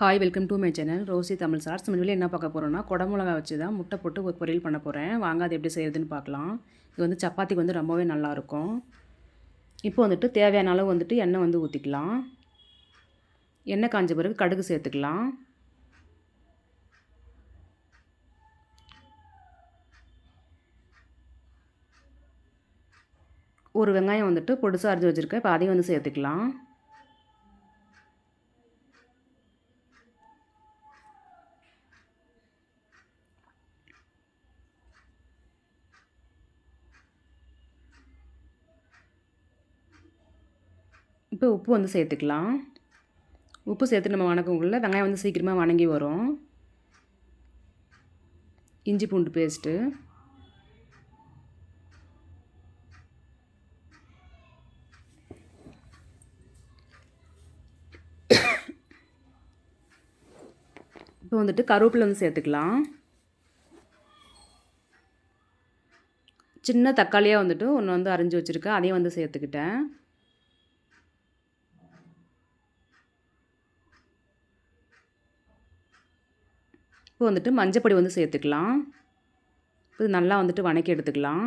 Hi welcome to my channel Rosie Tamil sir. முன்னாடி என்ன பார்க்க போகிறோன்னா குடமிளகா வச்சு தான் முட்டை போட்டு ஒரு பொரியல் பண்ண போகிறேன் வாங்க அது எப்படி செய்கிறதுன்னு பார்க்கலாம். இது வந்து சப்பாத்திக்கு வந்து ரொம்பவே நல்லாயிருக்கும். இப்போ வந்துட்டு தேவையான அளவு வந்துட்டு எண்ணெய் வந்து ஊற்றிக்கலாம் எண்ணெய் காஞ்ச பிறகு கடுகு சேர்த்துக்கலாம். ஒரு வெங்காயம் வந்துட்டு பொடிசாக அரைச்சி வச்சுருக்கேன். இப்போ அதையும் வந்து சேர்த்துக்கலாம். இப்போ உப்பு வந்து சேர்த்துக்கலாம். உப்பு சேர்த்து நம்ம வணக்கக்குள்ளே வெங்காயம் வந்து சீக்கிரமாக வணங்கி வரும். இஞ்சி பூண்டு பேஸ்ட்டு. இப்போ வந்துட்டு கருவேப்பிலை வந்து சேர்த்துக்கலாம். சின்ன தக்காளியாக வந்துட்டு ஒன்று வந்து அரிஞ்சு வச்சுருக்கேன் அதையும் வந்து சேர்த்துக்கிட்டேன். இப்போ வந்துட்டு மஞ்சப்பொடி வந்து சேர்த்துக்கலாம். இப்போ நல்லா வந்துட்டு வணக்கி எடுத்துக்கலாம்.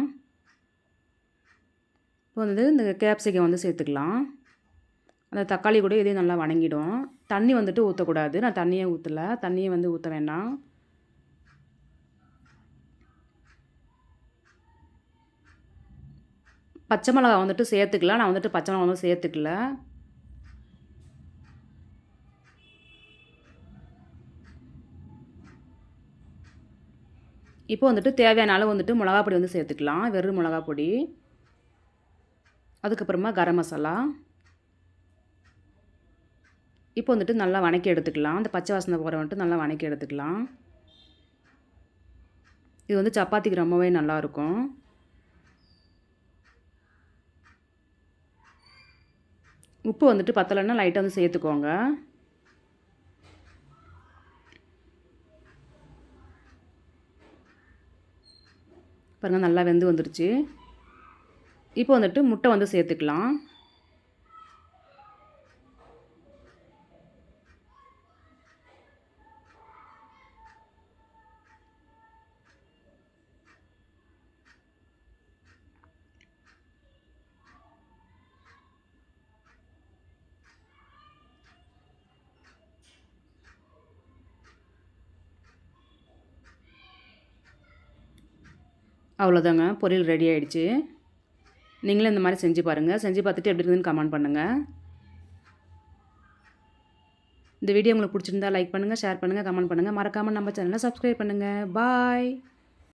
இப்போ வந்து இந்த கேப்சிகம் வந்து சேர்த்துக்கலாம். அந்த தக்காளி கூட இதையும் நல்லா வணங்கிடும். தண்ணி வந்துட்டு ஊற்றக்கூடாது நான் தண்ணியே ஊற்றலை தண்ணியை வந்து ஊற்ற வேண்டாம். பச்சை மிளகா வந்துட்டு சேர்த்துக்கலாம் நான் வந்துட்டு பச்சை மிளகா வந்து சேர்த்துக்கல. இப்போ வந்துட்டு தேவையான அளவு வந்துட்டு மிளகா பொடி வந்து சேர்த்துக்கலாம். வெறும் மிளகா பொடி. அதுக்கப்புறமா கரம் மசாலா. இப்போ வந்துட்டு நல்லா வணக்கி எடுத்துக்கலாம். அந்த பச்சை வாசனை போகிற வந்துட்டு நல்லா வணக்கி எடுத்துக்கலாம். இது வந்து சப்பாத்திக்கு ரொம்பவே நல்லாயிருக்கும் உப்பு வந்துட்டு பத்தலைன்னா லைட்டாக வந்து சேர்த்துக்கோங்க. பாருங்கள் நல்லா வெந்து வந்துருச்சு. இப்போ வந்துட்டு முட்டை வந்து சேர்த்துக்கலாம். அவ்வளோதாங்க பொரியல் ரெடி ஆகிடுச்சு நீங்களும் இந்த மாதிரி செஞ்சு பாருங்கள் செஞ்சு பார்த்துட்டு எப்படி இருக்குதுன்னு கமெண்ட் பண்ணுங்கள் இந்த வீடியோ உங்களுக்கு பிடிச்சிருந்தா லைக் பண்ணுங்கள் ஷேர் பண்ணுங்கள் கமெண்ட் பண்ணுங்கள் மறக்காமல் நம்ம சேனலை சப்ஸ்கிரைப் பண்ணுங்கள் பாய்